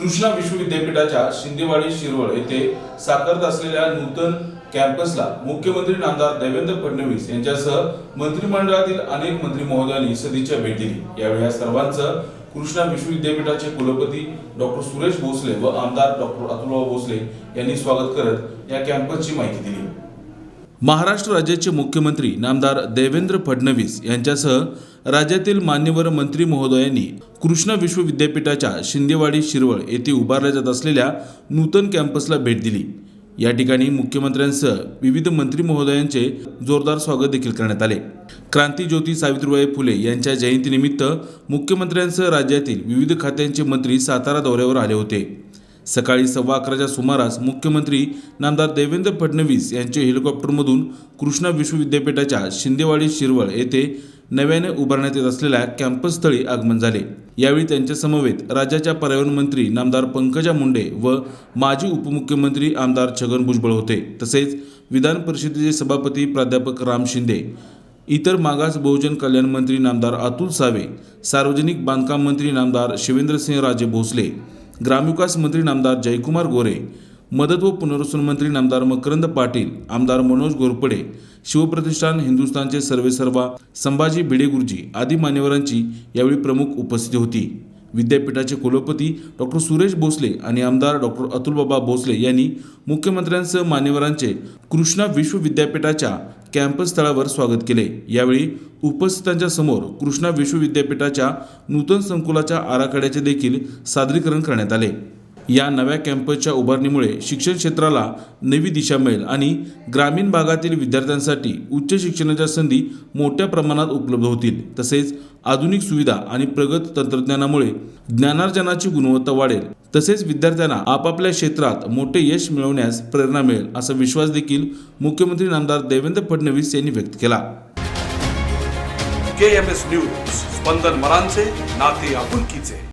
कृष्णा विश्वविद्यापीठाच्या शिंदेवाडी शिरवळ येथे साकारत असलेल्या नूतन कॅम्पसला मुख्यमंत्री नामदार देवेंद्र फडणवीस यांच्यासह मंत्रिमंडळातील अनेक मंत्री महोदयांनी सदिच्छा भेट दिली. यावेळी या सर्वांचं कृष्णा विश्वविद्यापीठाचे कुलपती डॉक्टर सुरेश भोसले व आमदार डॉक्टर अतुलराव भोसले यांनी स्वागत करत या कॅम्पसची माहिती दिली. महाराष्ट्र राज्याचे मुख्यमंत्री नामदार देवेंद्र फडणवीस यांच्यासह राज्यातील मान्यवर मंत्री महोदयांनी कृष्णा विश्वविद्यापीठाच्या शिंदेवाडी शिरवळ येथे उभारल्या जात असलेल्या नूतन कॅम्पसला भेट दिली. या ठिकाणी मुख्यमंत्र्यांसह विविध मंत्री महोदयांचे जोरदार स्वागत देखील करण्यात आले. क्रांती ज्योती सावित्रीबाई फुले यांच्या जयंतीनिमित्त मुख्यमंत्र्यांसह राज्यातील विविध खात्यांचे मंत्री सातारा दौऱ्यावर आले होते. सकाळी सव्वा अकराच्या सुमारास मुख्यमंत्री नामदार देवेंद्र फडणवीस यांचे हेलिकॉप्टरमधून कृष्णा विश्वविद्यापीठाच्या शिंदेवाडी शिरवळ येथे नव्याने उभारण्यात येत असलेल्या कॅम्पसस्थळी आगमन झाले. यावेळी त्यांच्या समवेत राज्याच्या पर्यावरण मंत्री नामदार पंकजा मुंडे व माजी उपमुख्यमंत्री आमदार छगन भुजबळ होते. तसेच विधान परिषदेचे सभापती प्राध्यापक राम शिंदे इतर मागास बहुजन कल्याण मंत्री नामदार अतुल सावे सार्वजनिक बांधकाम मंत्री नामदार शिवेंद्रसिंह राजे भोसले ग्रामविकास मंत्री नामदार जयकुमार गोरे मदत व पुनर्वसन मंत्री नामदार मकरंद पाटील आमदार मनोज गोरपडे शिवप्रतिष्ठान हिंदुस्थानचे सर्वेसर्वा संभाजी भिडे गुरुजी आदी मान्यवरांची यावेळी प्रमुख उपस्थिती होती. विद्यापीठाचे कुलपती डॉक्टर सुरेश भोसले आणि आमदार डॉक्टर अतुलबाबा भोसले यांनी मुख्यमंत्र्यांसह मान्यवरांचे कृष्णा विश्वविद्यापीठाच्या कॅम्पस स्थळावर स्वागत केले. यावेळी उपस्थितांच्या समोर कृष्णा विश्वविद्यापीठाच्या नूतन संकुलाच्या आराखड्याचे देखील सादरीकरण करण्यात आले. या नव्या कॅम्पसच्या उभारणीमुळे शिक्षण क्षेत्राला नवी दिशा मिळेल आणि ग्रामीण भागातील विद्यार्थ्यांसाठी उच्च शिक्षणाच्या संधी मोठ्या प्रमाणात उपलब्ध होतील. तसेच आधुनिक सुविधा आणि प्रगत तंत्रज्ञानामुळे ज्ञानार्जनाची गुणवत्ता वाढेल. तसेच विद्यार्थ्यांना आपापल्या क्षेत्रात मोठे यश मिळवण्यास प्रेरणा मिळेल असा विश्वास देखील मुख्यमंत्री नामदार देवेंद्र फडणवीस यांनी व्यक्त केला. के एम एस न्यूज स्पंदन मरांचे नाते आपुलकीचे.